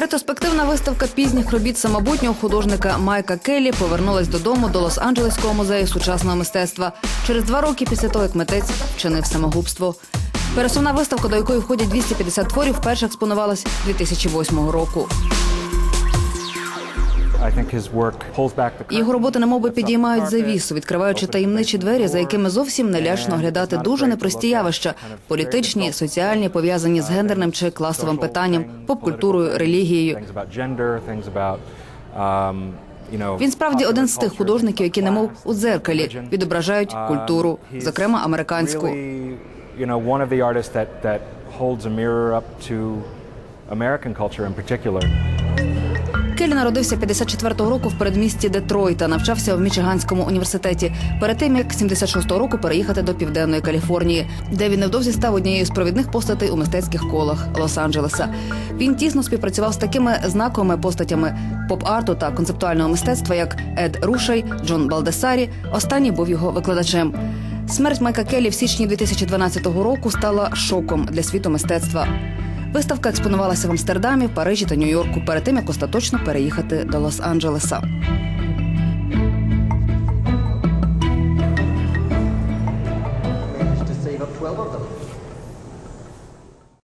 Ретроспективна виставка пізніх робіт самобутнього художника Майка Келлі повернулась додому до Лос-Анджелеського музею сучасного мистецтва через два роки після того, як митець вчинив самогубство. Пересувна виставка, до якої входять 250 творів, вперше експонувалась 2008 року. Його роботи немовби підіймають завісу, відкриваючи таємничі двері, за якими зовсім нелячно оглядати дуже непрості явища політичні, соціальні, пов'язані з гендерним чи класовим питанням, поп-культурою, релігією. um, Він справді один з тих художників, які немов у дзеркалі відображають Um, культуру, зокрема американську. American culture in particular. Келлі народився 54-го року в передмісті Детройта, навчався в Мічиганському університеті. Перед тим як 76-го року переїхати до південної Каліфорнії, де він невдовзі став однією з провідних постатей у мистецьких колах Лос-Анджелеса. Він тісно співпрацював з такими знаковими постатями поп-арту та концептуального мистецтва, як Ед Рушей, Джон Балдесарі. Останній був його викладачем. Смерть Майка Келлі в січні 2012 року стала шоком для світу мистецтва. Виставка експонувалася в Амстердамі, Парижі та Нью-Йорку перед тим, як остаточно переїхати до Лос-Анджелеса.